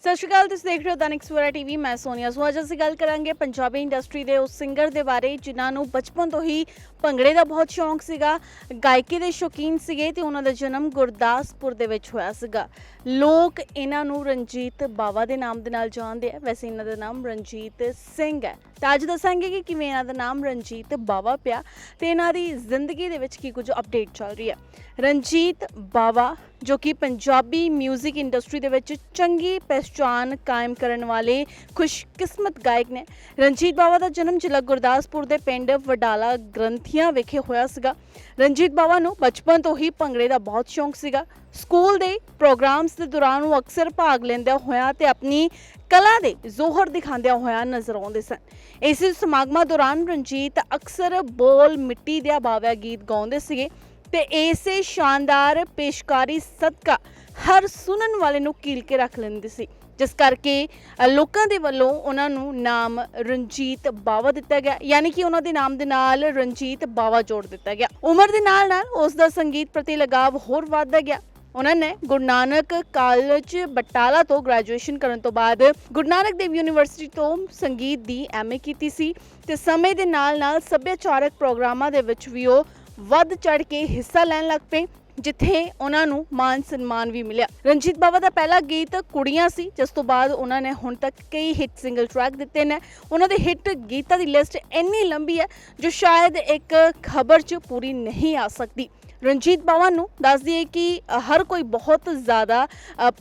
ਸਤਿ ਸ਼੍ਰੀ ਅਕਾਲ, ਤੁਸੀਂ ਦੇਖ ਰਹੇ ਹੋ ਦੈਨਿਕ ਸਵੇਰਾ ਟੀਵੀ, ਮੈਂ ਸੋਨੀਆ ਸੋ ਅੱਜ ਅਸੀਂ ਗੱਲ ਕਰਾਂਗੇ ਪੰਜਾਬੀ ਇੰਡਸਟਰੀ ਦੇ ਉਸ ਸਿੰਗਰ ਦੇ ਬਾਰੇ, ਜਿਨ੍ਹਾਂ ਨੂੰ ਬਚਪਨ ਤੋਂ ਹੀ ਭੰਗੜੇ ਦਾ ਬਹੁਤ ਸ਼ੌਂਕ ਸੀਗਾ, ਗਾਇਕੀ ਦੇ ਸ਼ੌਕੀਨ ਸੀਗੇ ਤੇ ਉਹਨਾਂ ਦਾ ਜਨਮ ਗੁਰਦਾਸਪੁਰ ਦੇ ਵਿੱਚ ਹੋਇਆ ਸੀਗਾ। ਲੋਕ ਇਹਨਾਂ ਨੂੰ ਰਣਜੀਤ ਬਾਵਾ ਦੇ ਨਾਮ ਦੇ ਨਾਲ ਜਾਣਦੇ ਆ। ਵੈਸੇ ਇਹਨਾਂ ਦਾ ਨਾਮ ਰਣਜੀਤ ਸਿੰਘ ਹੈ। ਤਾਂ ਅੱਜ ਦੱਸਾਂਗੇ ਕਿ ਕਿਵੇਂ ਇਹਨਾਂ ਦਾ ਨਾਮ ਰਣਜੀਤ ਬਾਵਾ ਪਿਆ ਤੇ ਇਹਨਾਂ ਦੀ ਜ਼ਿੰਦਗੀ ਦੇ ਵਿੱਚ ਕੀ ਕੁਝ ਅਪਡੇਟ ਚੱਲ ਰਹੀ ਹੈ। ਰਣਜੀਤ ਬਾਵਾ, ਜੋ ਕਿ ਪੰਜਾਬੀ 뮤직 ਇੰਡਸਟਰੀ ਦੇ ਵਿੱਚ ਚੰਗੀ ਪਛਾਣ ਕਾਇਮ ਕਰਨ ਵਾਲੇ ਖੁਸ਼ਕਿਸਮਤ ਗਾਇਕ ਨੇ। ਰਣਜੀਤ ਬਾਵਾ ਦਾ ਜਨਮ ਜ਼ਿਲ੍ਹਾ ਗੁਰਦਾਸਪੁਰ ਦੇ ਪਿੰਡ ਵਡਾਲਾ ਗ੍ਰੰਥੀਆਂ ਵਿਖੇ ਹੋਇਆ ਸੀਗਾ। ਰਣਜੀਤ ਬਾਵਾ ਨੂੰ ਬਚਪਨ ਤੋਂ ਹੀ ਭੰਗੜੇ ਦਾ ਬਹੁਤ ਸ਼ੌਂਕ ਸੀਗਾ। ਸਕੂਲ ਦੇ ਪ੍ਰੋਗਰਾਮਸ ਦੇ ਦੌਰਾਨ ਉਹ ਅਕਸਰ ਭਾਗ ਲੈਂਦਾ ਹੋਇਆ ਤੇ ਆਪਣੀ ਕਲਾ ਦੇ ਜ਼ੋਹਰ ਦਿਖਾਉਂਦਿਆਂ ਹੋਇਆ ਨਜ਼ਰ ਆਉਂਦੇ ਸਨ। ਇਸ ਸਮਾਗਮਾਂ ਦੌਰਾਨ ਰਣਜੀਤ ਅਕਸਰ ਬੋਲ ਮਿੱਟੀ ਦੇ ਬਾਵਾ ਗੀਤ ਗਾਉਂਦੇ ਸੀਗੇ ਤੇ ਇਸੇ ਸ਼ਾਨਦਾਰ ਪੇਸ਼ਕਾਰੀ ਸਦਕਾ ਹਰ ਸੁਣਨ ਵਾਲੇ ਨੂੰ ਕੀਲ ਕੇ ਰੱਖ ਲੈਂਦੇ ਸੀ। ਜਿਸ ਕਰਕੇ ਅ, ਲੋਕਾਂ ਦੇ ਵੱਲੋਂ ਉਹਨਾਂ ਨੂੰ ਨਾਮ ਰਣਜੀਤ ਬਾਵਾ ਦਿੱਤਾ ਗਿਆ। ਯਾਨੀ ਕਿ ਉਹਨਾਂ ਦੇ ਨਾਮ ਦੇ ਨਾਲ ਰਣਜੀਤ ਬਾਵਾ ਜੋੜ ਦਿੱਤਾ ਗਿਆ। ਉਮਰ ਦੇ ਨਾਲ ਨਾਲ ਉਸ ਦਾ ਸੰਗੀਤ ਪ੍ਰਤੀ ਲਗਾਵ ਹੋਰ ਵੱਧਦਾ ਗਿਆ। ਉਹਨਾਂ ਨੇ ਗੁਰੂ ਨਾਨਕ ਕਾਲਜ ਬਟਾਲਾ ਤੋਂ ਗ੍ਰੈਜੂਏਸ਼ਨ ਕਰਨ ਤੋਂ ਬਾਅਦ ਗੁਰੂ ਨਾਨਕ ਦੇਵ ਯੂਨੀਵਰਸਿਟੀ ਤੋਂ ਸੰਗੀਤ ਦੀ ਐਮਏ ਕੀਤੀ ਸੀ ਤੇ ਸਮੇਂ ਦੇ ਨਾਲ ਨਾਲ ਸੱਭਿਆਚਾਰਕ ਪ੍ਰੋਗਰਾਮਾਂ ਦੇ ਵਿੱਚ ਵੀ ਉਹ ਵੱਧ ਚੜ ਕੇ ਹਿੱਸਾ ਲੈਣ ਲੱਗ ਪਏ। ਜਿੱਥੇ ਉਹਨਾਂ ਨੂੰ ਮਾਨ ਸਨਮਾਨ ਵੀ ਮਿਲਿਆ। ਰਣਜੀਤ ਬਾਵਾ ਦਾ ਪਹਿਲਾ ਗੀਤ ਕੁੜੀਆਂ ਸੀ, ਜਿਸ ਤੋਂ ਬਾਅਦ ਉਹਨਾਂ ਨੇ ਹੁਣ ਤੱਕ ਕਈ ਹਿੱਟ ਸਿੰਗਲ ਟਰੈਕ ਦਿੱਤੇ ਨੇ। ਉਹਨਾਂ ਦੇ ਹਿੱਟ ਗੀਤਾਂ ਦੀ ਲਿਸਟ ਇੰਨੀ ਲੰਬੀ ਹੈ ਜੋ ਸ਼ਾਇਦ ਇੱਕ ਖਬਰ 'ਚ ਪੂਰੀ ਨਹੀਂ ਆ ਸਕਦੀ। ਰਣਜੀਤ ਬਾਵਾ ਨੂੰ ਦੱਸ ਦਈਏ ਕਿ ਹਰ ਕੋਈ ਬਹੁਤ ਜ਼ਿਆਦਾ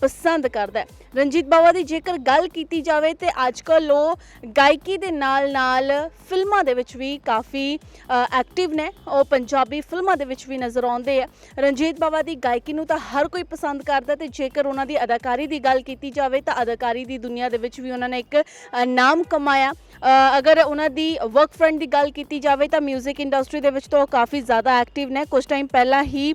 ਪਸੰਦ ਕਰਦਾ ਹੈ। ਰਣਜੀਤ ਬਾਵਾ ਦੀ ਜੇਕਰ ਗੱਲ ਕੀਤੀ ਜਾਵੇ ਤੇ ਅੱਜਕੱਲ ਉਹ ਗਾਇਕੀ ਦੇ ਨਾਲ ਨਾਲ ਫਿਲਮਾਂ ਦੇ ਵਿੱਚ ਵੀ ਕਾਫੀ ਐਕਟਿਵ ਨੇ। ਉਹ ਪੰਜਾਬੀ ਫਿਲਮਾਂ ਦੇ ਵਿੱਚ ਵੀ ਨਜ਼ਰ ਆਉਂਦੇ ਆ। ਰਣਜੀਤ ਬਾਵਾ ਦੀ ਗਾਇਕੀ ਨੂੰ ਤਾਂ ਹਰ ਕੋਈ ਪਸੰਦ ਕਰਦਾ ਤੇ ਜੇਕਰ ਉਹਨਾਂ ਦੀ ਅਦਾਕਾਰੀ ਦੀ ਗੱਲ ਕੀਤੀ ਜਾਵੇ ਤਾਂ ਅਦਾਕਾਰੀ ਦੀ ਦੁਨੀਆ ਦੇ ਵਿੱਚ ਵੀ ਉਹਨਾਂ ਨੇ ਇੱਕ ਨਾਮ ਕਮਾਇਆ। ਅਗਰ ਉਹਨਾਂ ਦੀ ਵਰਕ ਫਰੰਟ ਦੀ ਗੱਲ ਕੀਤੀ ਜਾਵੇ ਤਾਂ 뮤직 ਇੰਡਸਟਰੀ ਦੇ ਵਿੱਚ ਤਾਂ ਉਹ ਕਾਫੀ ਜ਼ਿਆਦਾ ਐਕਟਿਵ ਨੇ। ਕੁਝ ਟਾਈਮ ਪਹਿਲਾਂ ਹੀ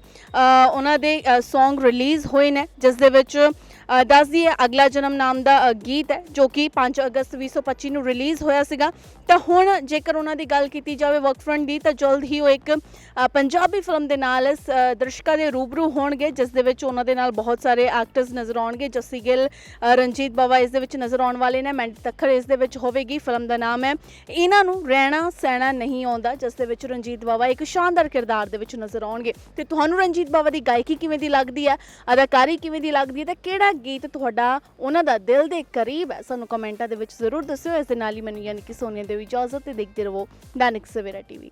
ਉਹਨਾਂ ਦੇ Song ਰਿਲੀਜ਼ ਹੋਏ ਨੇ ਜਿਸ ਦੇ ਵਿੱਚ ਅ, ਦੱਸ ਦਈਏ ਅਗਲਾ ਜਨਮ ਨਾਮ ਦਾ ਗੀਤ ਹੈ ਜੋ ਕਿ 5 ਅਗਸਤ 2025 ਨੂੰ ਰਿਲੀਜ਼ ਹੋਇਆ ਸੀਗਾ। ਤਾਂ ਹੁਣ ਜੇਕਰ ਉਹਨਾਂ ਦੀ ਗੱਲ ਕੀਤੀ ਜਾਵੇ ਵਰਕ ਫਰੰਟ ਦੀ, ਤਾਂ ਜਲਦ ਹੀ ਉਹ ਇੱਕ ਪੰਜਾਬੀ ਫਿਲਮ ਦੇ ਨਾਲ ਦਰਸ਼ਕਾਂ ਦੇ ਰੂਬਰੂ ਹੋਣਗੇ, ਜਿਸ ਦੇ ਵਿੱਚ ਉਹਨਾਂ ਦੇ ਨਾਲ ਬਹੁਤ ਸਾਰੇ ਐਕਟਰਸ ਨਜ਼ਰ ਆਉਣਗੇ। ਜੱਸੀ ਗਿੱਲ ਰਣਜੀਤ ਬਾਵਾ ਇਸ ਦੇ ਵਿੱਚ ਨਜ਼ਰ ਆਉਣ ਵਾਲੇ ਨੇ ਮੈਂਡੀ ਤੱਖਰ ਇਸ ਦੇ ਵਿੱਚ ਹੋਵੇਗੀ ਫਿਲਮ ਦਾ ਨਾਮ ਹੈ। ਇਹਨਾਂ ਨੂੰ ਰਹਿਣਾ ਸਹਿਣਾ ਨਹੀਂ ਆਉਂਦਾ, ਜਿਸ ਦੇ ਵਿੱਚ ਰਣਜੀਤ ਬਾਵਾ ਇੱਕ ਸ਼ਾਨਦਾਰ ਕਿਰਦਾਰ ਦੇ ਵਿੱਚ ਨਜ਼ਰ ਆਉਣਗੇ। ਤੇ ਤੁਹਾਨੂੰ ਰਣਜੀਤ ਬਾਵਾ ਦੀ ਗਾਇਕੀ ਕਿਵੇਂ ਦੀ ਲੱਗਦੀ ਹੈ, ਅਦਾਕਾਰੀ ਕਿਵੇਂ ਦੀ ਲੱਗਦੀ ਹੈ, ਤੇ ਕਿਹੜਾ ਗੀਤ ਤੁਹਾਡਾ ਉਹਨਾਂ ਦਾ ਦਿਲ ਦੇ ਕਰੀਬ ਹੈ, ਸਾਨੂੰ ਕਮੈਂਟਾਂ ਦੇ ਵਿੱਚ ਜ਼ਰੂਰ ਦੱਸਿਓ। ਇਸ ਦੇ ਨਾਲ ਹੀ ਮੈਨੂੰ ਯਾਨੀ ਕਿ ਸੋਨੀਆ ਦੇਵੀ ਇਜਾਜ਼ਤ ਤੇ ਦੇਖਦੇ ਰਹੋ ਦੈਨਿਕ ਸਵੇਰਾ ਟੀਵੀ